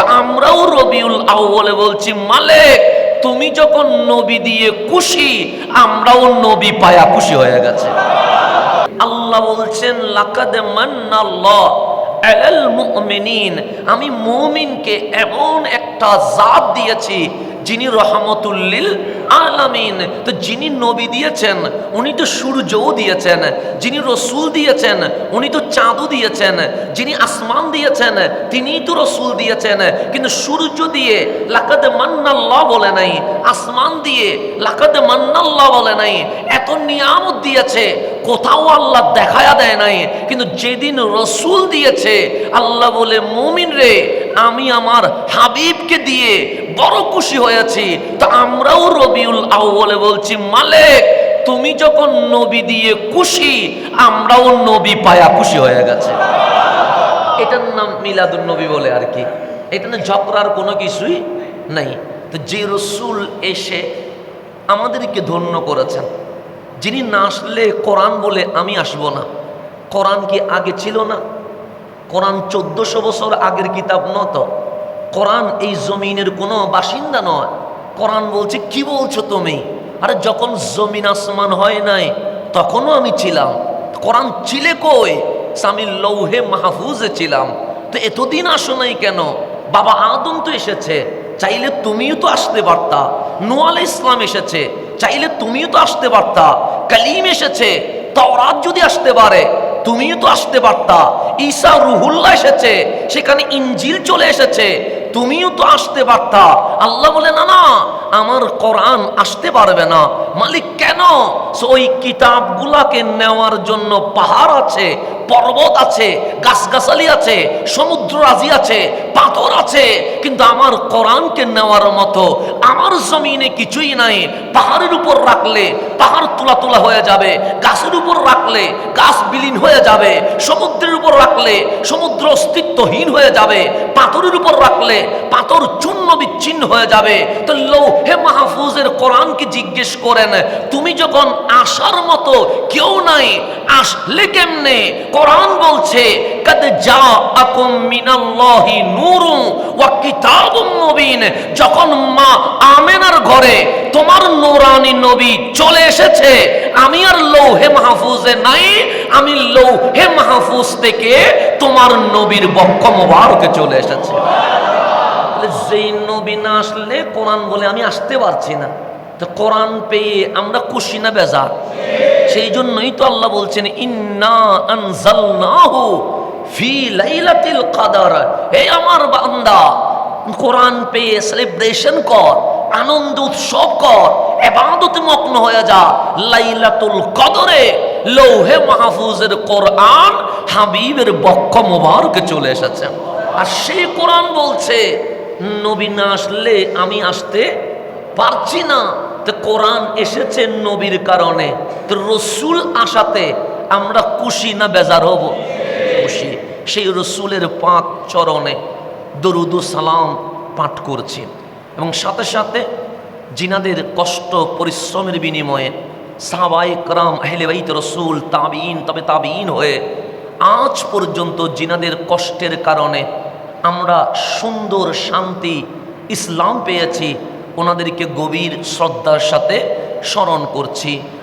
তো আমরাও রবিউল আউ্বলে বলছি, মালিক, তুমি যখন নবী দিয়ে খুশি, আমরাও নবী পায়া খুশি হয়ে গেছে। আল্লাহ বলছেন, লাকাদ মান্নাল্লাহ আলাল মুমিনিন। আমি মমিনকে এমন একটা জাত দিয়েছি, যিনি রহমতুল্লিল আলামিন। তো যিনি নবী দিয়েছেন, উনি তো সূর্যও দিয়েছেন। যিনি রসুল দিয়েছেন, উনি তো চাঁদও দিয়েছেন। যিনি আসমান দিয়েছেন তিনি তো রসুল দিয়েছেন। কিন্তু সূর্য দিয়ে লাকাদ মান্নাল্লাহ বলে নাই, আসমান দিয়ে লাকাদ মান্নাল্লাহ বলে নাই, এত নিয়ামত দিয়েছে, কোথাও আল্লাহ দেখায়া দেয় নাই। কিন্তু যেদিন রসুল দিয়েছে, আল্লাহ বলে, মুমিন রে আমি আমার হাবিবকে দিয়ে বড় খুশি হয়েছি। তো আমরাও রবিউল আউ্বলে বলছি, মালিক, তুমি যখন নবী দিয়ে খুশি, আমরাও নবী পায়া খুশি হয়ে গেছে। এটার নাম মিলাদুল নবী বলে আর কি। এটা না ঝগড়ার কোনো কিছুই নাই। তো যে রসুল এসে আমাদেরকে ধন্য করেছেন, যিনি না আসলে কোরআন বলে আমি আসব না। কোরআন কি আগে ছিল না? কোরআন চোদ্দশো বছর আগের কিতাব নত। কোরআন এই জমিনের কোনো বাসিন্দা নয়। কোরআন বলছে, কি বলছো তুমি? আরে যখন জমিন আসমান হয় নাই, তখনও আমি ছিলাম। কোরআন ছিলে কই? আমি লৌহে মাহফুজে ছিলাম। তো এতদিন আসো নাই কেন? বাবা আদম তো এসেছে, চাইলে তুমিও তো আসতে পারতা। নোয়াল ইসলাম এসেছে, চাইলে তুমিও তো আসতে পারতা। কালিম এসেছে, তওরাত যদি আসতে পারে, তুমিও তো আসতে পারতা। ঈসা রুহুল্লাহ এসেছে, সেখানে ইঞ্জিল চলে এসেছে। তুমিও তো আসতে পারতা। আল্লাহ বলে, না না, আমার কোরআন আসতে পারবে না। মালিক, কেন? ওই কিতাবগুলাকে নেওয়ার জন্য পাহাড় আছে, পর্বত আছে, গাছগাছালি আছে, সমুদ্র রাজি আছে, পাথর আছে। কিন্তু আমার কোরআনকে নেওয়ার মতো আমার জমিনে কিছুই নাই। পাহাড়ের উপর রাখলে পাহাড় তোলা তোলা হয়ে যাবে, গাছের উপর রাখলে গাছ বিলীন হয়ে যাবে, সমুদ্রের রাখলে সমুদ্র অস্তিত্বহীন হয়ে যাবে, পাথরের উপর রাখলে পাথর চূর্ণ বিচ্ছিন্ন হয়ে যাবে। তো লৌহে মাহফুজের কোরআনকে জিজ্ঞেস করেন? তুমি যখন আসার মতো কেউ নাই, আসলে কেমনে? কোরআন বলছে, কাদ যা আকুম মিনাল্লাহি নূরু ওয়া কিতাবুম মুবিন। যখন মা আমেনার ঘরে তোমার নূরানি নবী চলে এসেছে আমি আর লৌহে মাহফুজে নাই, আমি লৌহে মাহফুজ থেকে তোমার নবীর বক্ষ মোবারকে চলে এসেছে। যেই নবী না আসলে কোরআন বলে আমি আসতে পারছি না। তো কোরআন পেয়ে আমরা খুশি না বেজা সেই জন্যই তো আল্লাহ বলছেন, ইন্না আনজালনাহু ফি লাইলাতিল কদর। হে আমার বান্দা, কোরআন পেয়ে সেলিব্রেশন কর, আনন্দ উৎসব কর এবাদতে মগ্ন হয়ে যা। লাইলাতুল কদরে, লৌহে মাহফুজের কোরআন হাবিবের বক্ষ মোবারকে চলে এসেছে। আর সেই কোরআন বলছে, নবী না আসলে আমি আসতে পারছি না। তো কোরআন এসেছে নবীর কারণে। তো রসুল আসাতে আমরা খুশি না বেজার হব? খুশি। সেই রসুলের পাক চরণে দরুদু সালাম পাঠ করছি। এবং সাথে সাথে জিনাদের কষ্ট, পরিশ্রমের বিনিময়ে সাহাবাই করাম, আহলে বাইত রসুল তাবিন তবে তাবিন হয়ে আজ পর্যন্ত জিনাদের কষ্টের কারণে আমরা সুন্দর শান্তি, ইসলাম পেয়েছি। ওনাদেরকে গভীর শ্রদ্ধার সাথে স্মরণ করছি।